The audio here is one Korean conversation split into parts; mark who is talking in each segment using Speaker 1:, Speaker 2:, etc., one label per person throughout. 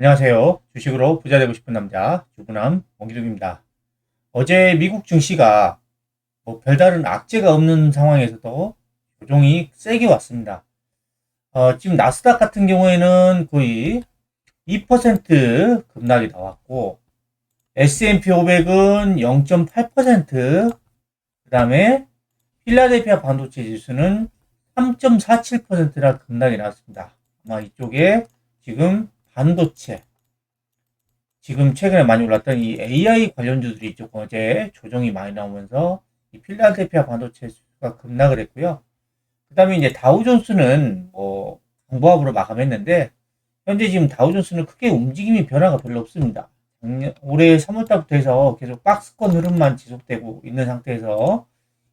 Speaker 1: 안녕하세요. 주식으로 부자 되고 싶은 남자 유부남 원기둥입니다. 어제 미국 증시가 뭐 별다른 악재가 없는 상황에서도 조종이 세게 왔습니다. 어, 지금 나스닥 같은 경우에는 거의 2% 급락이 나왔고 S&P 500은 0.8%, 그 다음에 필라델피아 반도체 지수는 3.47%나 급락이 나왔습니다. 아마 이쪽에 지금 반도체, 지금 최근에 많이 올랐던 이 AI 관련주들이 조금 어제 조정이 많이 나오면서 이 필라델피아 반도체 지수가 급락을 했고요. 그 다음에 이제 다우존스는 뭐 강보합으로 마감했는데 현재 지금 다우존스는 크게 움직임이 변화가 별로 없습니다. 올해 3월달부터 해서 계속 박스권 흐름만 지속되고 있는 상태에서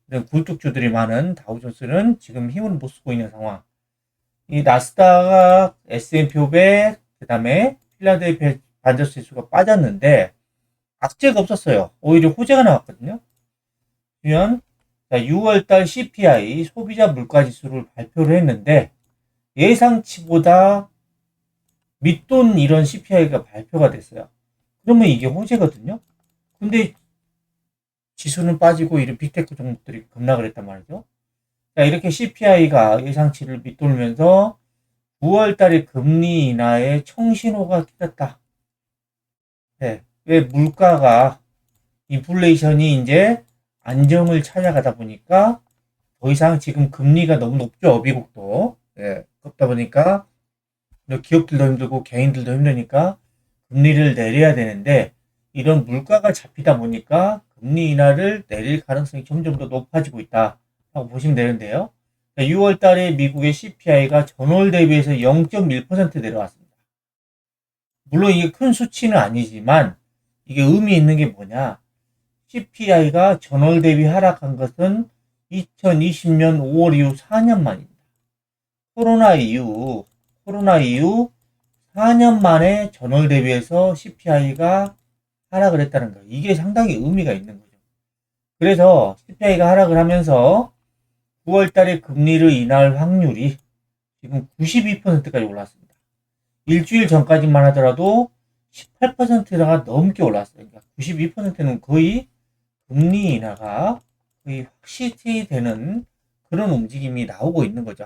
Speaker 1: 이런 굴뚝주들이 많은 다우존스는 지금 힘을 못 쓰고 있는 상황. 이 나스닥, S&P 500, 그 다음에 필라델피아 반도체 지수가 빠졌는데 악재가 없었어요. 오히려 호재가 나왔거든요. 보면 6월달 CPI 소비자 물가 지수를 발표를 했는데 예상치보다 밑돈 이런 CPI가 발표가 됐어요. 그러면 이게 호재거든요. 근데 지수는 빠지고 이런 빅테크 종목들이 급락을 했단 말이죠. 자, 이렇게 CPI가 예상치를 밑돌면서 9월 달에 금리 인하의 청신호가 끼었다. 네, 왜 물가가 인플레이션이 이제 안정을 찾아가다 보니까 더 이상 지금 금리가 너무 높죠. 미국도. 예, 그렇다 보니까 기업들도 힘들고 개인들도 힘드니까 금리를 내려야 되는데 이런 물가가 잡히다 보니까 금리 인하를 내릴 가능성이 점점 더 높아지고 있다 라고 보시면 되는데요. 6월 달에 미국의 CPI가 전월 대비해서 0.1% 내려왔습니다. 물론 이게 큰 수치는 아니지만 이게 의미 있는 게 뭐냐? CPI가 전월 대비 하락한 것은 2020년 5월 이후 4년 만입니다. 코로나 이후 코로나 이후 4년 만에 전월 대비해서 CPI가 하락을 했다는 거. 이게 상당히 의미가 있는 거죠. 그래서 CPI가 하락을 하면서 9월 달에 금리를 인하할 확률이 지금 92%까지 올랐습니다. 일주일 전까지만 하더라도 18%가 넘게 올랐어요. 그러니까 92%는 거의 금리 인하가 거의 확실히 되는 그런 움직임이 나오고 있는 거죠.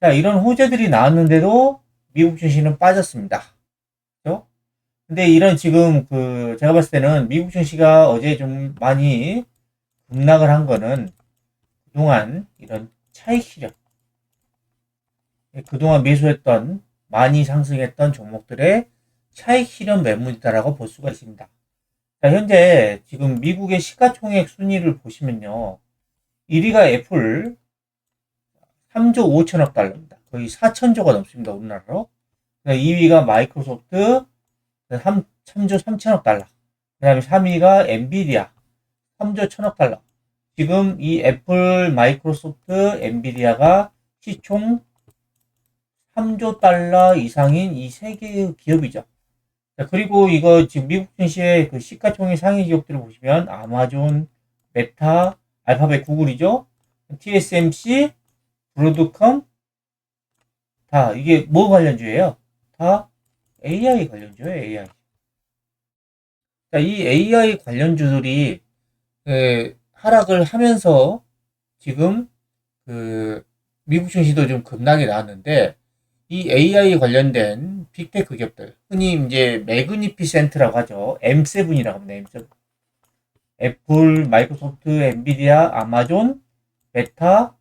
Speaker 1: 자, 이런 호재들이 나왔는데도 미국 증시는 빠졌습니다. 그죠? 근데 이런 지금 그 제가 봤을 때는 미국 증시가 어제 좀 많이 급락을 한 거는 그동안 이런 차익 실현 그동안 매수했던 많이 상승했던 종목들의 차익 실현 매물이다라고 볼 수가 있습니다. 자, 현재 지금 미국의 시가총액 순위를 보시면요. 1위가 애플 3조 5천억 달러입니다. 거의 4천조가 넘습니다. 우리나라로. 2위가 마이크로소프트 3, 3조 3천억 달러. 그 다음에 3위가 엔비디아 3조 1천억 달러. 지금 이 애플, 마이크로소프트, 엔비디아가 시총 3조 달러 이상인 이 세 개의 기업이죠. 자, 그리고 이거 지금 미국 증시의 그 시가총액 상위 기업들을 보시면 아마존, 메타, 알파벳 구글이죠. TSMC, 브로드컴 다 이게 뭐 관련주예요? 다 AI 관련주예요. AI. 자, 이 AI 관련주들이 그 하락을 하면서 지금 그 미국 증시도 좀 급락이 나왔는데 이 AI 관련된 빅테크 기업들 흔히 이제 매그니피센트라고 하죠. M7이라고 합니다. M7. 애플, 마이크로소프트, 엔비디아, 아마존, 메타,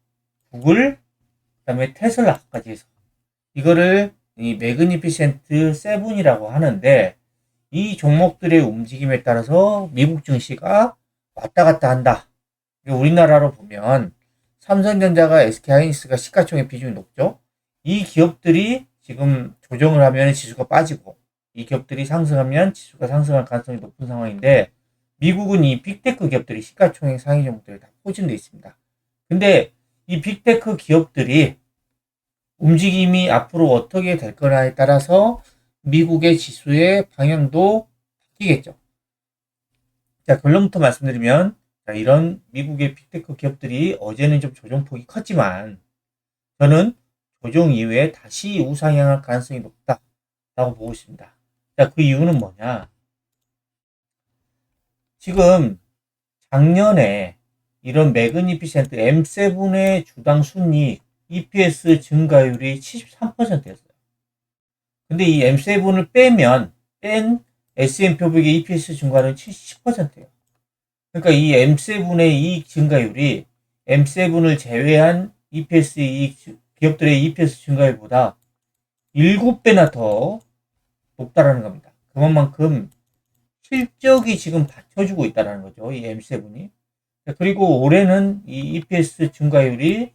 Speaker 1: 구글, 그다음에 테슬라까지 해서 이거를 이 매그니피센트 7이라고 하는데 이 종목들의 움직임에 따라서 미국 증시가 왔다 갔다 한다. 우리나라로 보면 삼성전자가 SK하이닉스가 시가총액 비중이 높죠. 이 기업들이 지금 조정을 하면 지수가 빠지고 이 기업들이 상승하면 지수가 상승할 가능성이 높은 상황인데 미국은 이 빅테크 기업들이 시가총액 상위 종목들이 다 포진되어 있습니다. 근데 이 빅테크 기업들이 움직임이 앞으로 어떻게 될 거냐에 따라서 미국의 지수의 방향도 바뀌겠죠. 자, 결론부터 말씀드리면 자, 이런 미국의 빅테크 기업들이 어제는 좀 조정폭이 컸지만 저는 조정 이후에 다시 우상향할 가능성이 높다라고 보고 있습니다. 자, 그 이유는 뭐냐? 지금 작년에 이런 매그니피센트 M7의 주당 순이익 EPS 증가율이 73%였어요. 근데 이 M7을 빼면 뺀 S&P 500의 EPS 증가는 70%예요. 그러니까 이 M7의 이익 증가율이 M7을 제외한 EPS 이익 기업들의 EPS 증가율보다 7배나 더 높다라는 겁니다. 그만큼 실적이 지금 받쳐주고 있다는 거죠. 이 M7이. 그리고 올해는 이 EPS 증가율이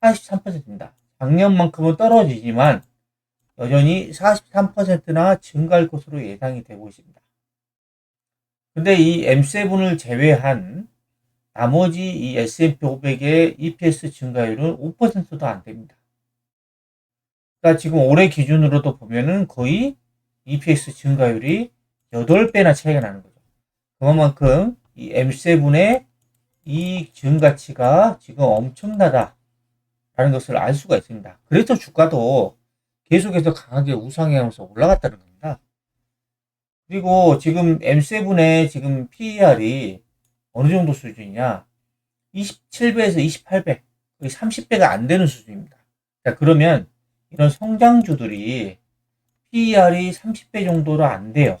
Speaker 1: 43%입니다. 작년만큼은 떨어지지만 여전히 43%나 증가할 것으로 예상이 되고 있습니다. 근데 이 M7을 제외한 나머지 이 S&P 500의 EPS 증가율은 5%도 안 됩니다. 그러니까 지금 올해 기준으로도 보면은 거의 EPS 증가율이 8배나 차이가 나는 거죠. 그만큼 이 M7의 이 증가치가 지금 엄청나다라는 것을 알 수가 있습니다. 그래서 주가도 계속해서 강하게 우상향하면서 올라갔다는 겁니다. 그리고 지금 M7의 지금 PER이 어느 정도 수준이냐? 27배에서 28배, 거의 30배가 안 되는 수준입니다. 자, 그러면 이런 성장주들이 PER이 30배 정도로 안 돼요.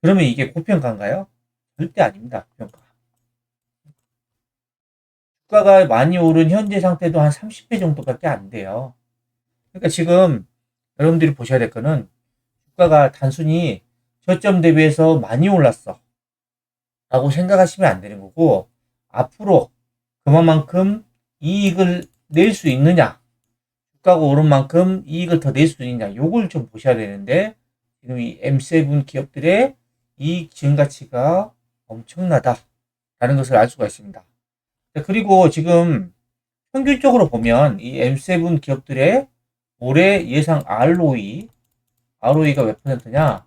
Speaker 1: 그러면 이게 고평가인가요? 절대 아닙니다. 고평가. 주가가 많이 오른 현재 상태도 한 30배 정도밖에 안 돼요. 그러니까 지금 여러분들이 보셔야 될 거는 주가가 단순히 저점 대비해서 많이 올랐어. 라고 생각하시면 안 되는 거고, 앞으로 그만큼 이익을 낼 수 있느냐, 주가가 오른 만큼 이익을 더 낼 수 있느냐, 요걸 좀 보셔야 되는데, 지금 이 M7 기업들의 이익 증 가치가 엄청나다 라는 것을 알 수가 있습니다. 그리고 지금 평균적으로 보면 이 M7 기업들의 올해 예상 ROE, ROE가 몇 퍼센트냐?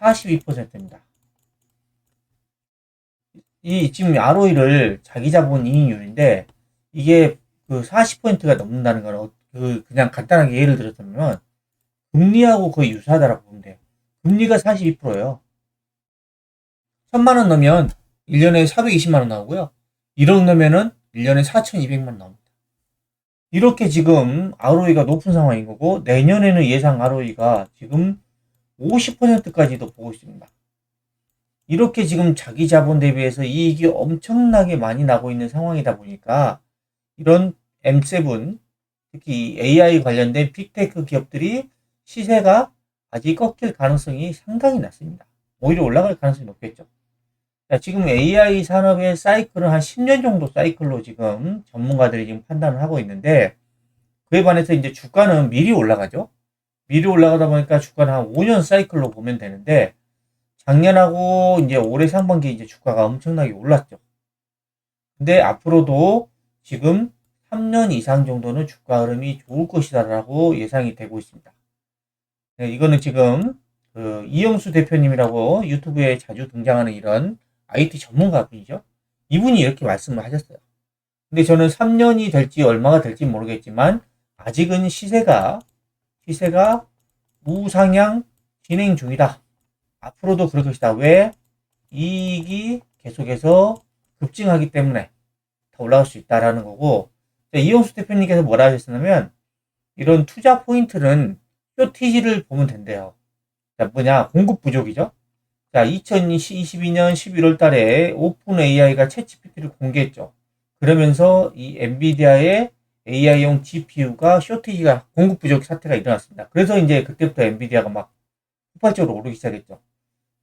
Speaker 1: 42%입니다. 이 지금 ROE를 자기 자본 이익률인데 이게 그 40%가 넘는다는 건 그 그냥 간단하게 예를 들었다면 금리하고 거의 유사하다라고 보면 돼요. 금리가 42%예요. 1000만 원 넣으면 1년에 420만 원 나오고요. 1억 넣으면은 1년에 4,200만 원 나옵니다. 이렇게 지금 ROE가 높은 상황인 거고 내년에는 예상 ROE가 지금 50%까지도 보고 있습니다. 이렇게 지금 자기 자본 대비해서 이익이 엄청나게 많이 나고 있는 상황이다 보니까 이런 M7 특히 AI 관련된 빅테크 기업들이 시세가 아직 꺾일 가능성이 상당히 낮습니다. 오히려 올라갈 가능성이 높겠죠. 자, 지금 AI 산업의 사이클은 한 10년 정도 사이클로 지금 전문가들이 지금 판단을 하고 있는데 그에 반해서 이제 주가는 미리 올라가죠. 미리 올라가다 보니까 주가는 한 5년 사이클로 보면 되는데 작년하고 이제 올해 상반기 이제 주가가 엄청나게 올랐죠. 근데 앞으로도 지금 3년 이상 정도는 주가 흐름이 좋을 것이다라고 예상이 되고 있습니다. 네, 이거는 지금 그 이영수 대표님이라고 유튜브에 자주 등장하는 이런 IT 전문가 분이죠. 이분이 이렇게 말씀을 하셨어요. 근데 저는 3년이 될지 얼마가 될지 모르겠지만 아직은 시세가 시세가 우상향 진행 중이다. 앞으로도 그럴 것이다. 왜? 이익이 계속해서 급증하기 때문에 더 올라갈 수 있다라는 거고 이용수 대표님께서 뭐라 하셨냐면 이런 투자 포인트는 쇼티지를 보면 된대요. 자, 뭐냐 공급 부족이죠. 자, 2022년 11월 달에 오픈 AI가 챗 GPT를 공개했죠. 그러면서 이 엔비디아의 AI용 GPU가 쇼티지가 공급 부족 사태가 일어났습니다. 그래서 이제 그때부터 엔비디아가 막 폭발적으로 오르기 시작했죠.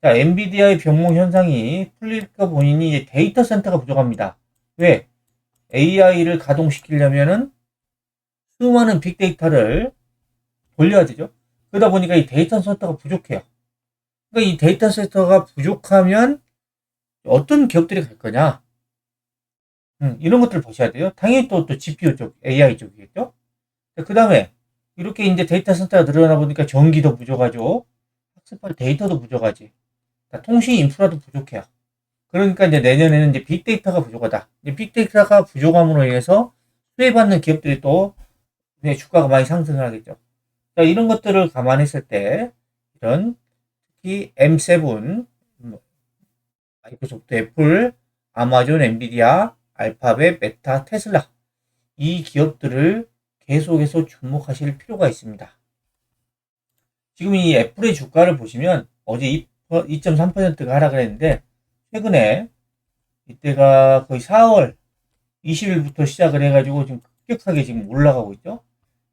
Speaker 1: 자, 엔비디아의 병목 현상이 풀릴까 본인이 이제 데이터 센터가 부족합니다. 왜? AI를 가동시키려면은 수많은 빅데이터를 돌려야 되죠. 그러다 보니까 이 데이터 센터가 부족해요. 그러니까 이 데이터 센터가 부족하면 어떤 기업들이 갈 거냐? 음, 이런 것들을 보셔야 돼요. 당연히 또, 또 GPU 쪽, AI 쪽이겠죠? 그 다음에 이렇게 이제 데이터 센터가 늘어나 보니까 전기도 부족하죠. 학습할 데이터도 부족하지. 통신 인프라도 부족해요. 그러니까 이제 내년에는 이제 빅데이터가 부족하다. 빅데이터가 부족함으로 인해서 수혜받는 기업들이 또 주가가 많이 상승을 하겠죠. 자, 이런 것들을 감안했을 때 이런 SAP, M7, 뭐, 마이크로소프트, 애플, 아마존, 엔비디아, 알파벳, 메타, 테슬라 이 기업들을 계속해서 주목하실 필요가 있습니다. 지금 이 애플의 주가를 보시면 어제 2.3%가 하락을 했는데 최근에 이때가 거의 4월 20일부터 시작을 해가지고 지금 급격하게 지금 올라가고 있죠.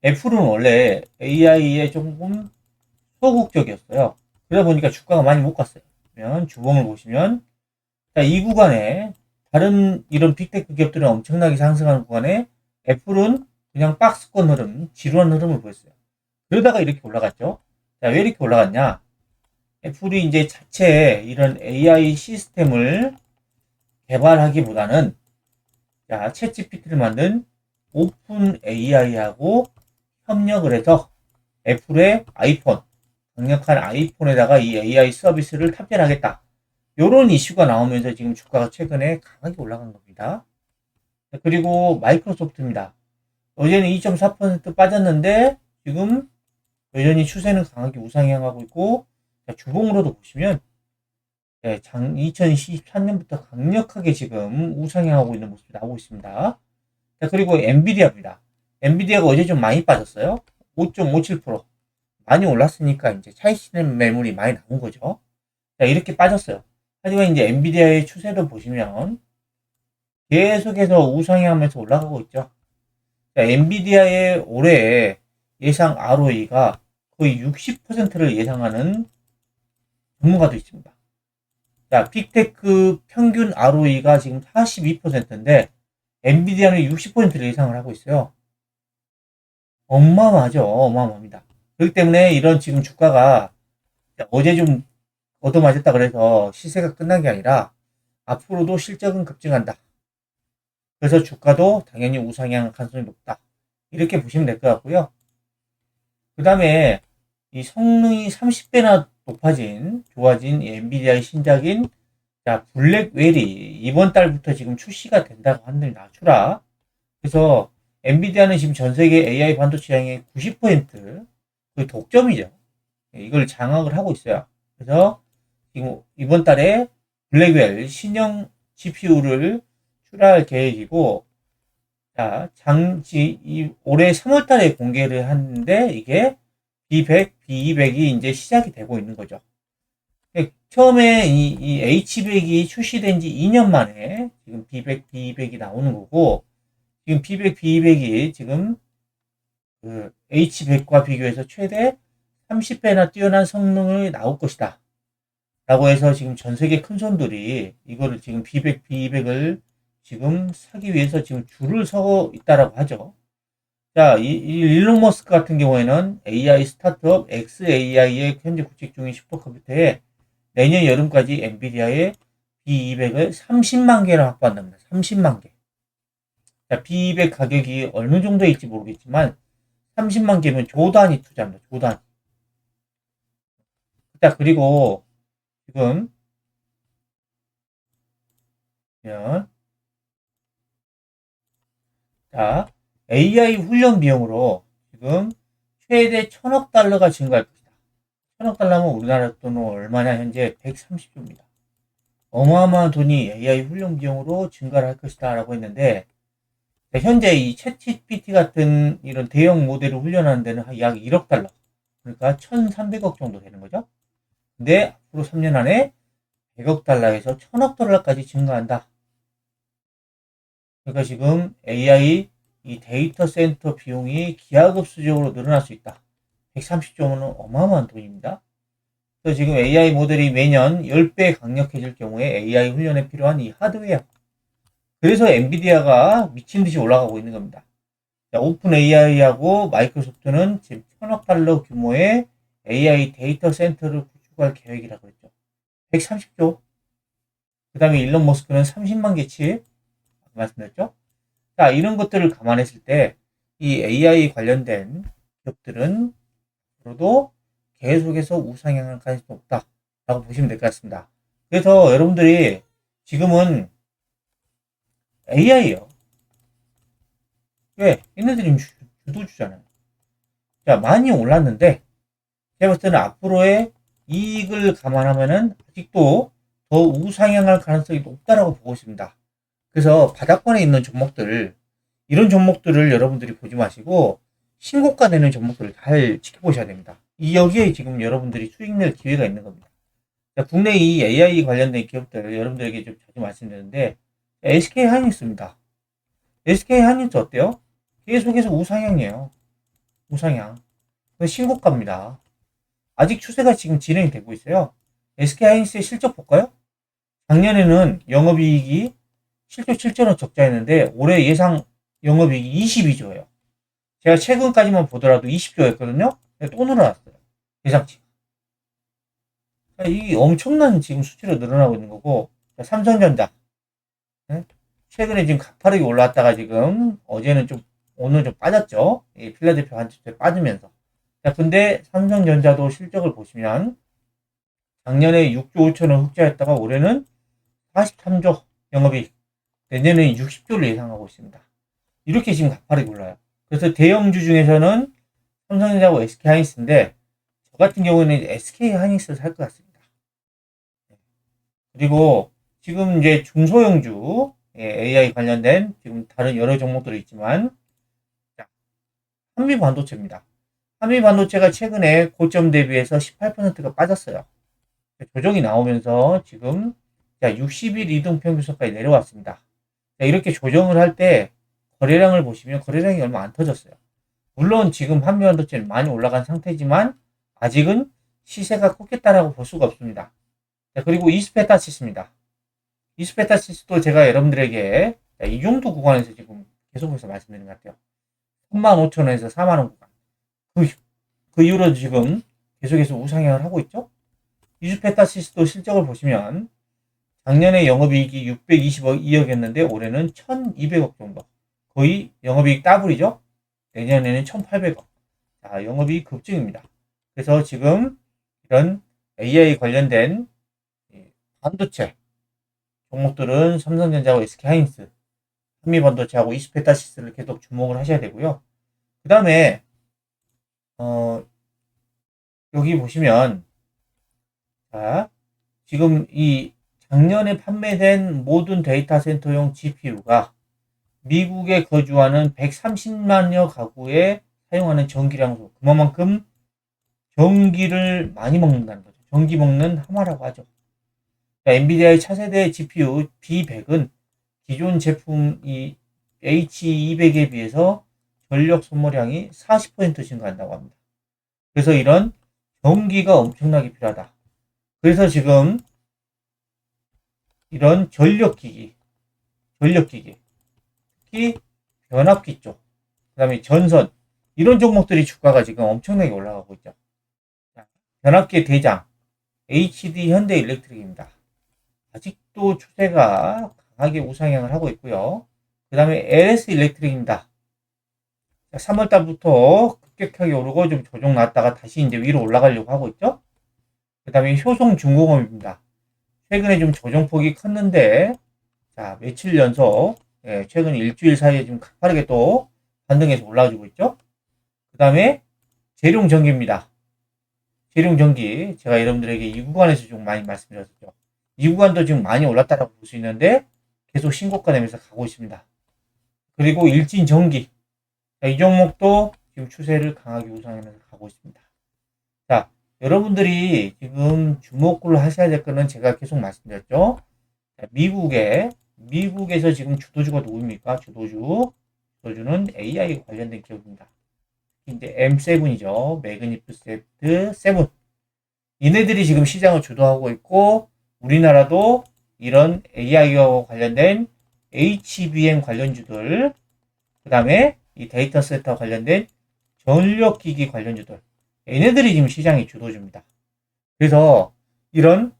Speaker 1: 애플은 원래 AI에 조금 소극적이었어요. 그러다 보니까 주가가 많이 못 갔어요. 주봉을 보시면 자, 이 구간에 다른 이런 빅테크 기업들은 엄청나게 상승하는 구간에 애플은 그냥 박스권 흐름, 지루한 흐름을 보였어요. 그러다가 이렇게 올라갔죠. 자, 왜 이렇게 올라갔냐? 애플이 이제 자체 이런 AI 시스템을 개발하기보다는 자, 챗 GPT를 만든 오픈 AI하고 협력을 해서 애플의 아이폰, 강력한 아이폰에다가 이 AI 서비스를 탑재하겠다. 이런 이슈가 나오면서 지금 주가가 최근에 강하게 올라간 겁니다. 그리고 마이크로소프트입니다. 어제는 2.4% 빠졌는데 지금 여전히 추세는 강하게 우상향하고 있고 주봉으로도 보시면 네, 장 2023년부터 강력하게 지금 우상향하고 있는 모습이 나오고 있습니다. 자, 그리고 엔비디아입니다. 엔비디아가 어제 좀 많이 빠졌어요. 5.57% 많이 올랐으니까 이제 차익실현 매물이 많이 나온 거죠. 자, 이렇게 빠졌어요. 하지만 이제 엔비디아의 추세를 보시면 계속해서 우상향하면서 올라가고 있죠. 자, 엔비디아의 올해 예상 ROE가 거의 60%를 예상하는 전문가도 있습니다. 자, 빅테크 평균 ROE가 지금 42%인데 엔비디아는 60%를 예상을 하고 있어요. 어마어마하죠. 어마어마합니다. 그렇기 때문에 이런 지금 주가가 어제 좀 얻어맞았다 그래서 시세가 끝난 게 아니라 앞으로도 실적은 급증한다. 그래서 주가도 당연히 우상향 가능성이 높다. 이렇게 보시면 될 것 같고요. 그 다음에 이 성능이 30배나 높아진, 좋아진 엔비디아의 신작인 자, 블랙웰이 이번 달부터 지금 출시가 된다고 합니다. 추라. 그래서 엔비디아는 지금 전 세계 AI 반도체 시장의 90%, 그 독점이죠. 이걸 장악을 하고 있어요. 그래서 이번 달에 블랙웰 신형 GPU를 출할 계획이고, 자, 장지, 이 올해 3월 달에 공개를 하는데, 이게 B100, B200이 이제 시작이 되고 있는 거죠. 예, 처음에 이, 이 H100이 출시된 지 2년 만에 지금 B100, B200이 나오는 거고, 지금 B100, B200이 지금 그 H100과 비교해서 최대 30배나 뛰어난 성능을 나올 것이다. 라고 해서 지금 전 세계 큰 손들이 이거를 지금 B100, B200을 지금 사기 위해서 지금 줄을 서 있다라고 하죠. 자, 이, 이 일론 머스크 같은 경우에는 AI 스타트업 XAI의 현재 구축 중인 슈퍼컴퓨터에 내년 여름까지 엔비디아의 B200을 30만 개를 확보한답니다. 30만 개. 자, B200 가격이 어느 정도일지 모르겠지만 30만 개면 조 단위 투자입니다. 조 단위. 자, 그리고 지금 면 자, AI 훈련 비용으로 지금 최대 천억 달러가 증가할 것이다. 천억 달러면 우리나라 돈은 얼마냐? 현재 130조입니다. 어마어마한 돈이 AI 훈련 비용으로 증가를 할 것이다. 라고 했는데, 현재 이 챗GPT 같은 이런 대형 모델을 훈련하는 데는 약 1억 달러. 그러니까 1,300억 정도 되는 거죠. 근데 앞으로 3년 안에 100억 달러에서 1000억 달러까지 증가한다. 그러니까 지금 AI 이 데이터 센터 비용이 기하급수적으로 늘어날 수 있다. 130조는 어마어마한 돈입니다. 그래서 지금 AI 모델이 매년 10배 강력해질 경우에 AI 훈련에 필요한 이 하드웨어. 그래서 엔비디아가 미친 듯이 올라가고 있는 겁니다. 자, 오픈 AI하고 마이크로소프트는 지금 천억 달러 규모의 AI 데이터 센터를 구축할 계획이라고 했죠. 130조. 그 다음에 일론 머스크는 30만 개 칩. 말씀드렸죠? 자, 이런 것들을 감안했을 때 이 AI 관련된 기업들은 앞으로도 계속해서 우상향할 가능성이 높다라고 보시면 될 것 같습니다. 그래서 여러분들이 지금은 AI요. 왜? 얘네들이 주도 주잖아요. 자, 많이 올랐는데, 제가 봤을 때는 앞으로의 이익을 감안하면은 아직도 더 우상향할 가능성이 높다라고 보고 있습니다. 그래서 바닥권에 있는 종목들 이런 종목들을 여러분들이 보지 마시고 신고가 되는 종목들을 잘 지켜보셔야 됩니다. 이 여기에 지금 여러분들이 수익 낼 기회가 있는 겁니다. 자, 국내 이 AI 관련된 기업들 여러분들에게 좀 자주 말씀드리는데 SK 하이닉스입니다. SK 하이닉스 어때요? 계속해서 우상향이에요. 우상향. 신고가입니다. 아직 추세가 지금 진행이 되고 있어요. SK 하이닉스의 실적 볼까요? 작년에는 영업이익이 7조 7천원 적자였는데 올해 예상 영업이익이 22조예요. 제가 최근까지만 보더라도 20조였거든요. 또 늘어났어요. 예상치. 이 엄청난 지금 수치로 늘어나고 있는 거고 삼성전자 네? 최근에 지금 가파르게 올라왔다가 지금 어제는 좀 오늘 좀 빠졌죠. 이 필라델피아 한주에 빠지면서. 자, 근데 삼성전자도 실적을 보시면 작년에 6조 5천원 흑자였다가 올해는 43조 영업이익, 내년에 60조를 예상하고 있습니다. 이렇게 지금 가파르게 올라요. 그래서 대형주 중에서는 삼성전자하고 SK 하이닉스인데 저 같은 경우에는 SK 하이닉스를 살 것 같습니다. 그리고 지금 이제 중소형주 AI 관련된 지금 다른 여러 종목들이 있지만 한미 반도체입니다. 한미 반도체가 최근에 고점 대비해서 18%가 빠졌어요. 조정이 나오면서 지금 60일 이동 평균선까지 내려왔습니다. 이렇게 조정을 할 때 거래량을 보시면 거래량이 얼마 안 터졌어요. 물론 지금 한미 반도체는 많이 올라간 상태지만 아직은 시세가 컸겠다라고 볼 수가 없습니다. 그리고 이스페타시스입니다. 이스페타시스도 제가 여러분들에게 이 정도 구간에서 지금 계속해서 말씀드리는 것 같아요. 35,000원에서 4만 원 구간. 그, 그 이후로 지금 계속해서 우상향을 하고 있죠. 이스페타시스도 실적을 보시면 작년에 영업이익이 622억이었는데 올해는 1200억 정도. 거의 영업이익 더블이죠. 내년에는 1800억. 자, 영업이익 급증입니다. 그래서 지금 이런 AI 관련된 반도체 종목들은 삼성전자하고 SK하이닉스, 한미반도체하고 이스페타시스를 계속 주목을 하셔야 되고요. 그 다음에 어, 여기 보시면 자, 지금 이 작년에 판매된 모든 데이터 센터용 GPU가 미국에 거주하는 130만여 가구에 사용하는 전기량 그만큼 전기를 많이 먹는다는 거죠. 전기 먹는 하마라고 하죠. 엔비디아의 차세대 GPU B100은 기존 제품 이 H200에 비해서 전력 소모량이 40% 증가한다고 합니다. 그래서 이런 전기가 엄청나게 필요하다. 그래서 지금 이런 전력기기, 전력기기, 특히 변압기 쪽, 그 다음에 전선, 이런 종목들이 주가가 지금 엄청나게 올라가고 있죠. 변압기의 대장, HD 현대 일렉트릭입니다. 아직도 추세가 강하게 우상향을 하고 있고요. 그 다음에 LS 일렉트릭입니다. 3월 달부터 급격하게 오르고 좀 조정 났다가 다시 이제 위로 올라가려고 하고 있죠. 그 다음에 효성 중공업입니다. 최근에 좀 조정폭이 컸는데, 자, 며칠 연속, 예, 최근 일주일 사이에 좀 가파르게 또 반등해서 올라와주고 있죠. 그 다음에 재룡전기입니다. 재룡전기, 제가 여러분들에게 이 구간에서 좀 많이 말씀드렸었죠. 이 구간도 지금 많이 올랐다라고 볼 수 있는데 계속 신고가 되면서 가고 있습니다. 그리고 일진 전기 이 종목도 지금 추세를 강하게 우상하면서 가고 있습니다. 자, 여러분들이 지금 주목을 하셔야 될 거는 제가 계속 말씀드렸죠. 자, 미국에 미국에서 지금 주도주가 누구입니까? 주도주 주도주는 AI 관련된 기업입니다. 이제 M7이죠. 매그니프 세트 7. 이네들이 지금 시장을 주도하고 있고 우리나라도 이런 AI와 관련된 HBM 관련주들, 그 다음에 이 데이터 센터 관련된 전력기기 관련 주들, 얘네들이 지금 시장의 주도주입니다. 그래서 이런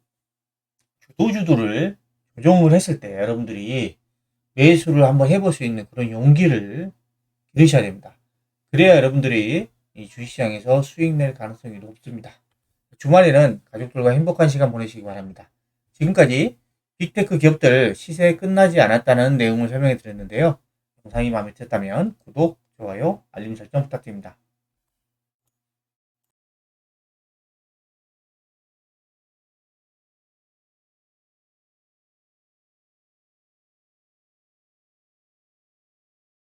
Speaker 1: 주도주들을 조정을 했을 때 여러분들이 매수를 한번 해볼 수 있는 그런 용기를 기르셔야 됩니다. 그래야 여러분들이 이 주식시장에서 수익 낼 가능성이 높습니다. 주말에는 가족들과 행복한 시간 보내시기 바랍니다. 지금까지 빅테크 기업들 시세 끝나지 않았다는 내용을 설명해 드렸는데요. 영상이 마음에 드셨다면 구독, 좋아요, 알림 설정 부탁드립니다.